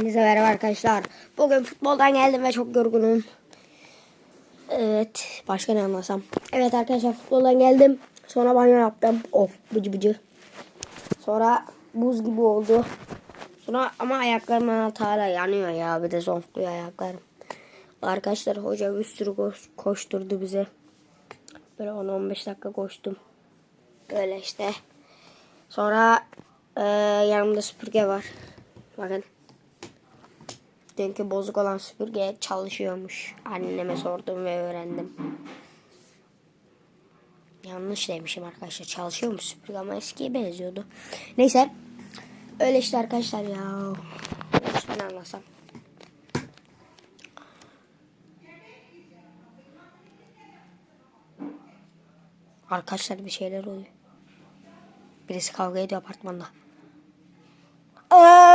Hepinize merhaba arkadaşlar. Bugün futboldan geldim ve çok yorgunum. Evet. Başka ne anlasam. Evet arkadaşlar futboldan geldim. Sonra banyo yaptım. Of bıcı bıcı. Sonra buz gibi oldu. Sonra ama ayaklarım altı hala yanıyor ya. Bir de zonkluyor ayaklarım. Arkadaşlar hoca bir sürü koş- koşturdu bize. Böyle 10-15 dakika koştum. Böyle işte. Sonra eee, yanımda süpürge var. Bakın. Dünkü bozuk olan süpürge çalışıyormuş. Anneme sordum ve öğrendim. Yanlış demişim arkadaşlar. Çalışıyormuş süpürge ama eskiye benziyordu. Neyse. Öyle işte arkadaşlar ya. Ne anlasam. Arkadaşlar bir şeyler oluyor. Birisi kavga ediyor apartmanda. Aa!